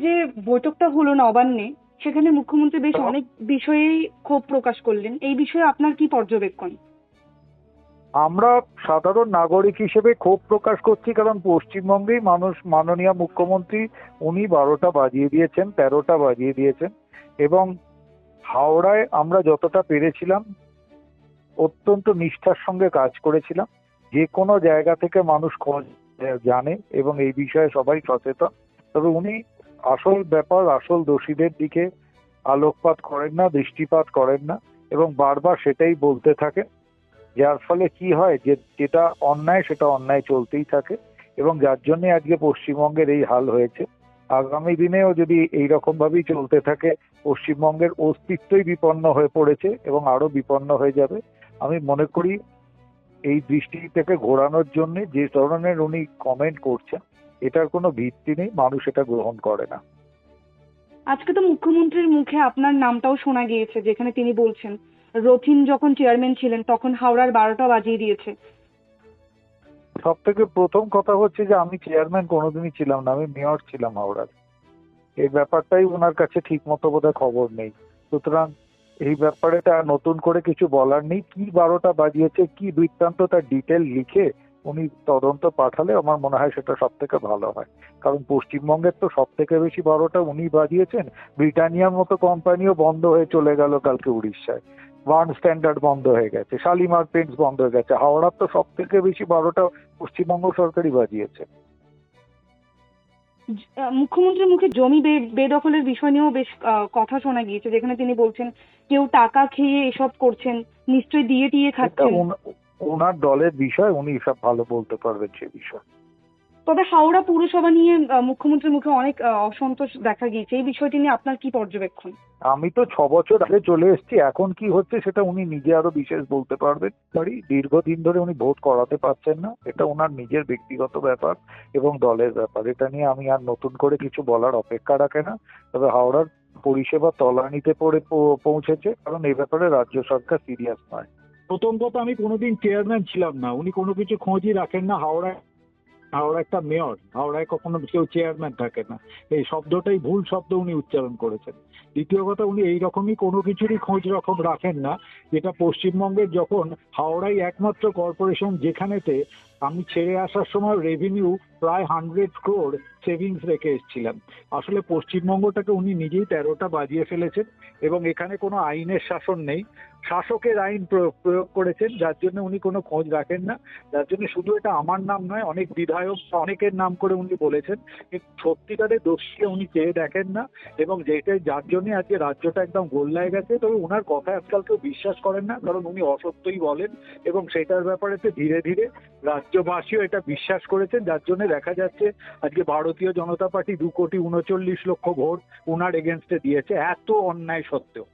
যে বৈঠকটা হলো নবান্নে সেখানে মুখ্যমন্ত্রী বেশ অনেক বিষয়েই ক্ষোভ প্রকাশ করলেন। এই বিষয়ে আপনার কি পর্যবেক্ষণ? আমরা সাধারণ নাগরিক হিসেবে ক্ষোভ প্রকাশ করছি কারণ পশ্চিমবঙ্গেই মানুষ মাননীয় মুখ্যমন্ত্রী উনি বারোটা বাজিয়ে দিয়েছেন তেরোটা বাজিয়ে দিয়েছেন এবং হাওড়ায় আমরা যতটা পেরেছিলাম অত্যন্ত নিষ্ঠার সঙ্গে কাজ করেছিলাম। যে কোনো জায়গা থেকে মানুষ খোঁজ জানে এবং এই বিষয়ে সবাই সচেতন। তবে উনি আসল ব্যাপার, আসল দোষীদের দিকে আলোকপাত করেন না, দৃষ্টিপাত করেন না এবং বারবার সেটাই বলতে থাকে। যার ফলে কি হয় যে, যেটা অন্যায় সেটা অন্যায় চলতেই থাকে এবং যার জন্য আজকে পশ্চিমবঙ্গের এই হাল হয়েছে। আগামী দিনেও যদি এই রকম ভাবেই চলতে থাকে, পশ্চিমবঙ্গের অস্তিত্বই বিপন্ন হয়ে পড়েছে এবং আরও বিপন্ন হয়ে যাবে। আমি মনে করি এই দৃষ্টি থেকে ঘোরানোর জন্য যে ধরনের উনি কমেন্ট করছেন এটার কোনো ভিত্তি নেই মানুষ এটা গ্রহণ করে না। আজকে তো মুখ্যমন্ত্রীর মুখে আপনার নামটাও শোনা গিয়েছে যেখানে তিনি বলছেন রথিন যখন চেয়ারম্যান ছিলেন তখন হাওড়ার বারোটা বাজিয়ে দিয়েছে। সব থেকে প্রথম কথা হচ্ছে যে আমি চেয়ারম্যান কোনোদিনই ছিলাম না আমি মেয়র ছিলাম হাওড়ার। এই ব্যাপারটাই ওনার কাছে ঠিক মতো বোধহয় খবর নেই। সুতরাং এই ব্যাপারে তার নতুন করে কিছু বলার নেই কি বারোটা বাজিয়েছে কি বৃত্তান্ত তার ডিটেল লিখে উনি তদন্ত পাঠালে আমার মনে হয় সেটা সব থেকে ভালো হয়। কারণ পশ্চিমবঙ্গের তো সব থেকে বেশি বারোটা উনি বাজিয়েছেন ব্রিটানিয়ার মতো কোম্পানিও বন্ধ হয়ে চলে গেল কালকে উড়িষ্যায়। ওয়ান স্ট্যান্ডার্ড বন্ধ হয়ে গেছে শালিমার পেন্টস বন্ধ হয়ে গেছে হাওড়ার তো সব থেকে বেশি বারোটা পশ্চিমবঙ্গ সরকারই বাজিয়েছে। মুখ্যমন্ত্রীর মুখে জমি বেদখলের বিষয় নিয়েও বেশ কথা শোনা গিয়েছে যেখানে তিনি বলছেন কেউ টাকা খেয়ে এসব করছেন নিশ্চয়ই দিয়ে টিয়ে খাচ্ছেন। ওনার দলের বিষয় উনি সব ভালো বলতে পারবেন সে বিষয়। তবে হাওড়া পুরসভা নিয়ে মুখ্যমন্ত্রীর মুখে অনেক অসন্তোষ দেখা গিয়েছে। এই বিষয়টি নিয়ে আপনার কি পর্যবেক্ষণ? আমি তো ছ বছর আগে চলে এসেছি। এখন কি হচ্ছে সেটা উনি নিজে আরও বিশেষ বলতে পারবেন। পারি দীর্ঘদিন ধরে উনি ভোট করাতে পারছেন না। এটা ওনার নিজের ব্যক্তিগত ব্যাপার এবং দলের ব্যাপার। এটা নিয়ে আমি আর নতুন করে কিছু বলার অপেক্ষা রাখে না। তবে হাওড়ার পরিষেবা তলানিতে পড়ে পৌঁছেছে। কারণ এই ব্যাপারে রাজ্য সরকার সিরিয়াস নয়। প্রথম কথা, আমি কোনোদিন চেয়ারম্যান ছিলাম না। উনি কোনো কিছু খোঁজই রাখেন না। হাওড়ায় হাওড়া একটা মেয়র হাওড়ায় কখনো কেউ চেয়ারম্যান থাকে না। এই শব্দটাই ভুল শব্দ উনি উচ্চারণ করেছেন। দ্বিতীয় কথা, উনি এই রকমই কোনো কিছুরই খোঁজ রকম রাখেন না। যেটা পশ্চিমবঙ্গের যখন হাওড়াই একমাত্র কর্পোরেশন যেখানেতে আমি ছেড়ে আসার সময় রেভিনিউ প্রায় হান্ড্রেড ক্রোড সেভিংস রেখে এসেছিলাম আসলে পশ্চিমবঙ্গটাকে উনি নিজেই তেরোটা বাজিয়ে ফেলেছেন এবং এখানে কোনো আইনের শাসন নেই। শাসকের আইন প্রয়োগ করেছেন, যার জন্য উনি কোনো খোঁজ রাখেন না। যার জন্য শুধু এটা আমার নাম নয়, অনেক বিধায়ক অনেকের নাম করে উনি বলেছেন সত্যিকারের দোষীকে উনি চেয়ে দেখেন না এবং যেটাই যার জন্য আজকে রাজ্যটা একদম গোল্লায় গেছে, তবে ওনার কথা আজকাল কেউ বিশ্বাস করেন না, কারণ উনি অসত্যই বলেন এবং সেটার ব্যাপারে ধীরে ধীরে রাজ্যবাসীও এটা বিশ্বাস করেছেন, যার জন্য দেখা যাচ্ছে, আজকে ভারতীয় জনতা পার্টি দু কোটি উনচল্লিশ লক্ষ ভোট উনার এগেনস্টে দিয়েছে, এত অন্যায় সত্ত্বেও।